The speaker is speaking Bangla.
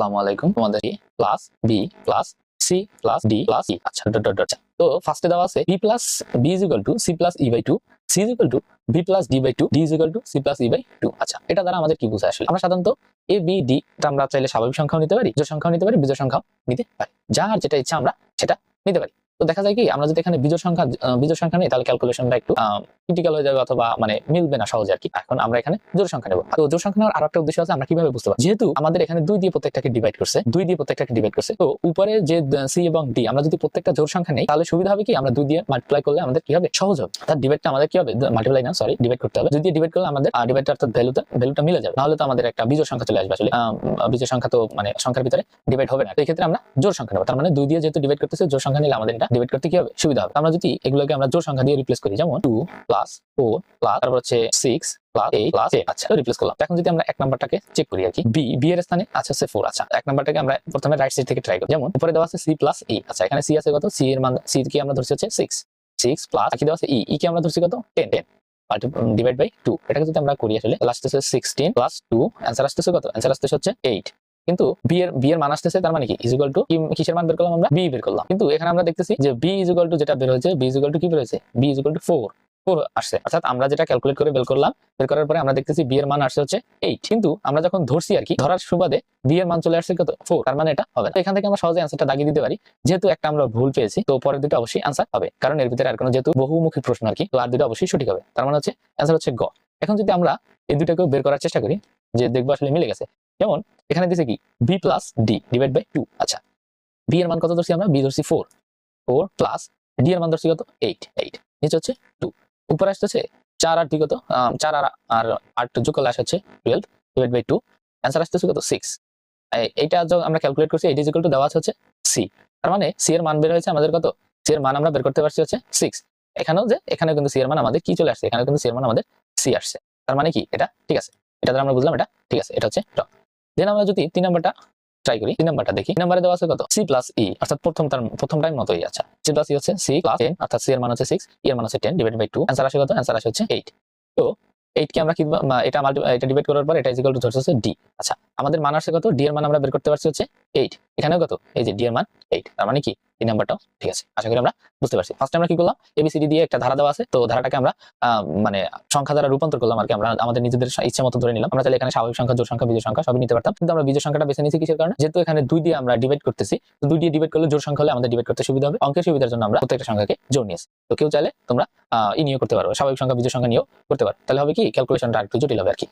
আসসালামু আলাইকুম। তোমাদের plus B plus C plus D plus E আচ্ছা ডট ডট তো ফার্স্টে দেওয়া আছে B plus B is to C plus E by two C is to B plus D by two D is to C plus E by two আচ্ছা এটা দ্বারা আমাদের কি বোঝায় আসলে? আমরা সাধারণত এ বি ডি আমরা চাইলে স্বাভাবিক সংখ্যাও নিতে পারি জোর সংখ্যাও নিতে পারি, বিজোড় সংখ্যাও নিতে পারি। যার যেটা ইচ্ছা আমরা সেটা নিতে পারি। তো দেখা যায় কি, আমরা যদি এখানে বিজোড় সংখ্যা বিজোড় সংখ্যা নেই, তাহলে ক্যালকুলেশনটা একটু ক্রিটিক্যাল হয়ে যাবে অথবা মানে মিলবে না সহজে আর কি। এখন আমরা এখানে জোর সংখ্যা নেব। তো জোর সংখ্যা নেওয়ার আরও একটা উদ্দেশ্য আছে, আমরা কীভাবে বুঝতে পারি যেহেতু আমাদের এখানে দুই দিয়ে প্রত্যেকটাকে ডিভাইড করছে, দুই দিয়ে প্রত্যেকটাকে ডিভাইড করছে, তো উপরে যে সি এবং ডি আমরা যদি প্রত্যেকটা জোর সংখ্যা নেই, তাহলে সুবিধা হবে কি? আমরা দুই দিয়ে মাল্টিপ্লাই করলে আমাদের কি হবে? সহজ হবে। তার ডিভাইডটা আমাদের কি হবে? মাল্টিপ্লাই না সরি ডিভাইড করতে হবে। যদি ডিভাইড করলে আমাদের ডিভাইডটা অর্থাৎ ভ্যালুটা ভ্যালুটা মিলে যাবে। নাহলে তো আমাদের একটা বিজোড় সংখ্যা চলে আসবে আসলে। বিজোড় সংখ্যা তো মানে সংখ্যার ভিতরে ডিভাইড হবে না। এই ক্ষেত্রে আমরা জোর সংখ্যা নেব। তার মানে দুই দিয়ে যেহেতু ডিভাইড করতেছে জোর সংখ্যা নিলে আমাদের এটা ডিভাইড করতে কি হবে? সুবিধা হবে। আমরা যদি এগুলোকে আমরা জোর সংখ্যা দিয়ে রিপ্লেস করি, যেমন টু প্লাস ফোর প্লাস তারপর হচ্ছে সিক্স প্লাস এইট প্লাস আচ্ছা রিপ্লেস করলাম। এখন যদি আমরা এক নাম্বারটাকে চেক করি আর কি বি বি এর স্থানে আছে হচ্ছে ফোর আচ্ছা এক নাম্বারটাকে আমরা প্রথমে রাইট সাইড থেকে ট্রাই করি। যেমন, উপরে দেওয়া আছে সি প্লাস ই আচ্ছা এখানে সি আছে কত? সি এর মান সি কি আমরা ধরছি হচ্ছে সিক্স সিক্স প্লাস কি দেওয়া আছে? ই ই কি আমরা ধরছি কত? Ten ten divide by two এটাকে যদি আমরা করি আসলে last sixteen plus two answer আসতেছে কত? অ্যান্সার আসতেছে হচ্ছে এইট কিন্তু বি এর বি এর মান আসতেছে তার মানে কি? ইজুগাল টু কিসের মান বের করলাম আমরা? বি বের করলাম। কিন্তু এখানে আমরা দেখতেছি যে বি ইজুগাল টু যেটা বের হয়েছে বি টু কি বের হয়েছে? বি টু ফোর আসছে। অর্থাৎ আমরা যেটা ক্যালকুলেট করে বের করলাম, বের করার পরে আমরা দেখতেছি বি এর মান আসছে হচ্ছে এইট কিন্তু আমরা যখন ধরছি আর কি, ধরার সুবাদে বি এর মান চলে আসছে কত? ফোর তার মানে এটা হবে না। এখান থেকে আমরা সহজে অ্যান্সারটা দাগিয়ে দিতে পারি। যেহেতু একটা আমরা ভুল পেয়েছি, তো পরের দুটো অবশ্যই অ্যান্সার হবে। কারণ এর ভিতরে আর কোনো যেহেতু বহুমুখী প্রশ্ন আর কি, তো আর দুটো অবশ্যই সঠিক হবে। তার মানে হচ্ছে অ্যান্সার হচ্ছে গ। এখন যদি আমরা এই দুটাকেও বের করার চেষ্টা করি, যে দেখব আসলে মিলে গেছে। যেমন এখানে দিছে কি? B plus D divide by two আচ্ছা। বি এর মান কত ধরছি আমরা? বি ধরছি ফোর ফোর প্লাস ডি এর মান ধরছি কত? এইট এইট নিচে হচ্ছে টু উপরে আসতেছে, চার আর কত? চার আর আর আট যোগ করলে আসে twelve divide by two answer আসতেছে কত? সিক্স এইটা যখন আমরা ক্যালকুলেট করছি এইট ইজিক্যাল টু দেওয়া আছে হচ্ছে সি তার মানে সি এর মান বের হয়েছে আমাদের কত? সি এর মান আমরা বের করতে পারছি হচ্ছে সিক্স এখানেও যে, এখানেও কিন্তু সি এর মান আমাদের কি চলে আসছে? এখানেও কিন্তু সি এর মান আমাদের সি আসছে। তার মানে কি? এটা ঠিক আছে। এটা আমরা বুঝলাম এটা ঠিক আছে। এটা হচ্ছে দেন আমরা যদি তিন নাম্বারটা ট্রাই করি। তিন নাম্বারটা দেখি। নাম্বারে দেওয়া আছে কত? সি প্লাস ই অর্থাৎ প্রথম তার, প্রথম টাইম মতোই আছে। সি প্লাস ই হচ্ছে সি প্লাস টেন অর্থাৎ সি এর মান হচ্ছে সিক্স ই এর মান হচ্ছে ten divide by two answer আসে কত? অ্যান্সার আসে হচ্ছে এইট তো এইটকে আমরা কি এটা এটা ডিভাইড করার পর এটা ইজিক্যাল টু ধরছে ডি আচ্ছা। আমাদের মান আসছে কত? ডি এর মান আমরা বের করতে পারছি হচ্ছে এইট এখানেও কত? এই যে ডি এর মান এইট তার মানে কি? তিন নাম্বারটাও ঠিক আছে। আশা করি আমরা বুঝতে পারছি। ফার্স্ট আমরা কি করলাম? এবিসিডি দিয়ে একটা ধারা দেওয়া আছে। তো ধারাটাকে আমরা মানে সংখ্যা দ্বারা রূপান্তর করলাম আর কি। আমরা আমাদের নিজেদের ইচ্ছা মতো ধরে নিলাম। আমরা চাইলে এখানে স্বাভাবিক সংখ্যা জোর সংখ্যা, বিজোড় সংখ্যা সবই নিতে পারতাম। কিন্তু আমরা বিজোড় সংখ্যাটা বেছে নিয়েছি কিসের কারণে? যেহেতু এখানে দুই দিয়ে আমরা ডিভাইড করতেছি, তো দুই দিয়ে ডিভাইড করলে জোর সংখ্যা হলে আমাদের ডিভাইড করতে সুবিধা হবে। অঙ্কের সুবিধার জন্য আমরা প্রত্যেকটা সংখ্যাকে জোর নিয়েছি। তো কেউ চাইলে তোমরা ই নিয়েও করতে পারো। স্বাভাবিক সংখ্যা, বিজোড় সংখ্যা নিয়েও করতে পারো। তাহলে হবে কি? ক্যালকুলেশনটা একটু জটিল হবে আর কি।